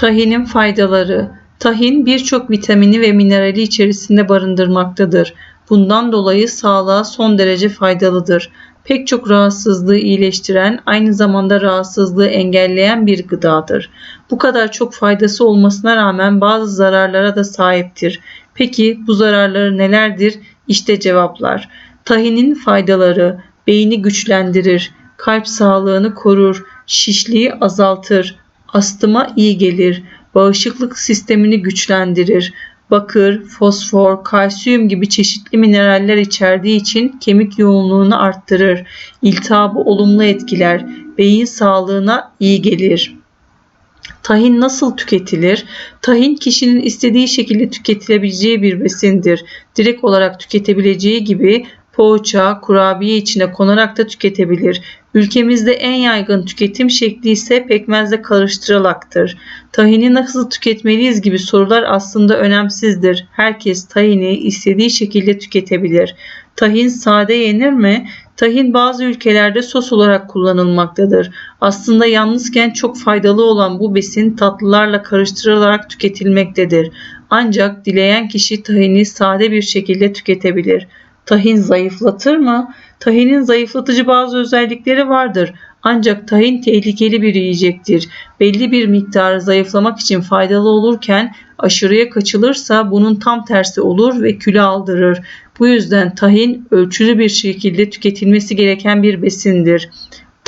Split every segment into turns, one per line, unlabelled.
Tahinin faydaları Tahin birçok vitamini ve minerali içerisinde barındırmaktadır. Bundan dolayı sağlığa son derece faydalıdır. Pek çok rahatsızlığı iyileştiren, aynı zamanda rahatsızlığı engelleyen bir gıdadır. Bu kadar çok faydası olmasına rağmen bazı zararlara da sahiptir. Peki bu zararları nelerdir? İşte cevaplar. Tahinin faydaları beyni güçlendirir, kalp sağlığını korur, şişliği azaltır, astıma iyi gelir, bağışıklık sistemini güçlendirir, bakır, fosfor, kalsiyum gibi çeşitli mineraller içerdiği için kemik yoğunluğunu arttırır, iltihabı olumlu etkiler, beyin sağlığına iyi gelir. Tahin nasıl tüketilir? Tahin kişinin istediği şekilde tüketilebileceği bir besindir. Direkt olarak tüketebileceği gibi poğaça, kurabiye içine konarak da tüketebilir. Ülkemizde en yaygın tüketim şekli ise pekmezle karıştırılaktır. Tahini nasıl tüketmeliyiz gibi sorular aslında önemsizdir. Herkes tahini istediği şekilde tüketebilir. Tahin sade yenir mi? Tahin bazı ülkelerde sos olarak kullanılmaktadır. Aslında yalnızken çok faydalı olan bu besin tatlılarla karıştırılarak tüketilmektedir. Ancak dileyen kişi tahini sade bir şekilde tüketebilir. Tahin zayıflatır mı? Tahinin zayıflatıcı bazı özellikleri vardır. Ancak tahin tehlikeli bir yiyecektir. Belli bir miktarı zayıflamak için faydalı olurken aşırıya kaçılırsa bunun tam tersi olur ve kilo aldırır. Bu yüzden tahin ölçülü bir şekilde tüketilmesi gereken bir besindir.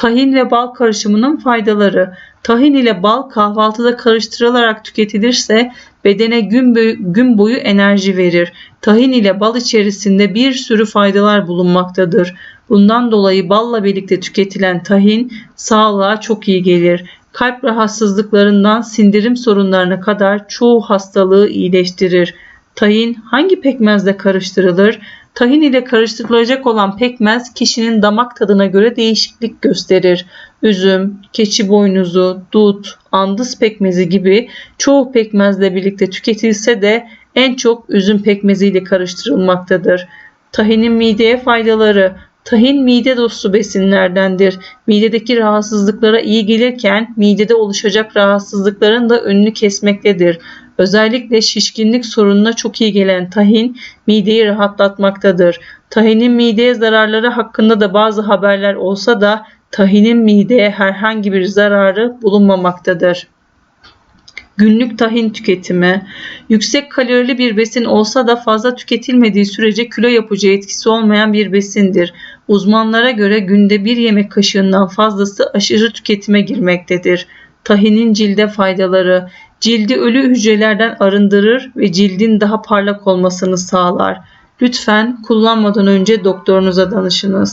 Tahin ve bal karışımının faydaları. Tahin ile bal kahvaltıda karıştırılarak tüketilirse bedene gün boyu, gün boyu enerji verir. Tahin ile bal içerisinde bir sürü faydalar bulunmaktadır. Bundan dolayı balla birlikte tüketilen tahin sağlığa çok iyi gelir. Kalp rahatsızlıklarından sindirim sorunlarına kadar çoğu hastalığı iyileştirir. Tahin hangi pekmezle karıştırılır? Tahin ile karıştırılacak olan pekmez kişinin damak tadına göre değişiklik gösterir. Üzüm, keçi boynuzu, dut, andız pekmezi gibi çoğu pekmezle birlikte tüketilse de en çok üzüm pekmezi ile karıştırılmaktadır. Tahinin mideye faydaları Tahin mide dostu besinlerdendir. Midedeki rahatsızlıklara iyi gelirken midede oluşacak rahatsızlıkların da önünü kesmektedir. Özellikle şişkinlik sorununa çok iyi gelen tahin mideyi rahatlatmaktadır. Tahinin mideye zararları hakkında da bazı haberler olsa da tahinin mideye herhangi bir zararı bulunmamaktadır. Günlük tahin tüketimi yüksek kalorili bir besin olsa da fazla tüketilmediği sürece kilo yapıcı etkisi olmayan bir besindir. Uzmanlara göre günde bir yemek kaşığından fazlası aşırı tüketime girmektedir. Tahinin cilde faydaları cildi ölü hücrelerden arındırır ve cildin daha parlak olmasını sağlar. Lütfen kullanmadan önce doktorunuza danışınız.